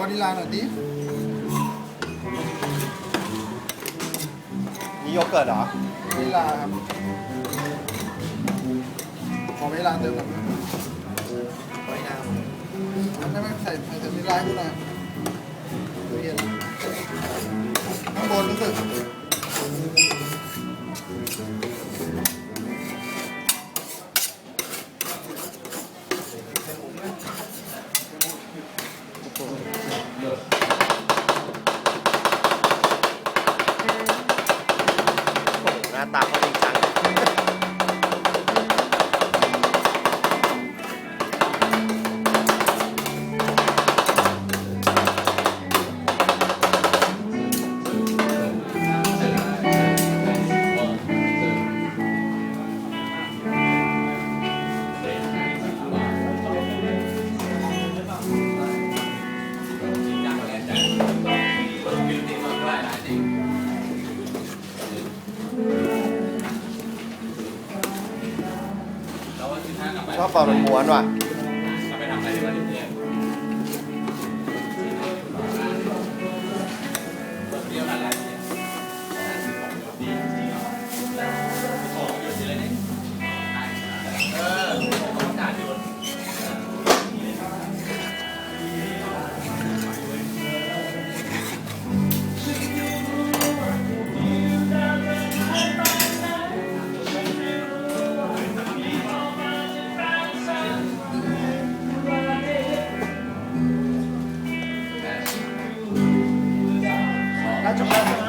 วานิลลาหน่อยดินี่โยเกิร์ตเหรอ วานิลลาครับ ขอวานิลลาเติมหน่อยไว้น้ไม่ไม่ใส่ใส่วานิลลาให้กูหน่อยตู้เย็นข้างบนรู้สึกาตาเขาจริงจัง ชอบความมันม้วนว่ะ That's a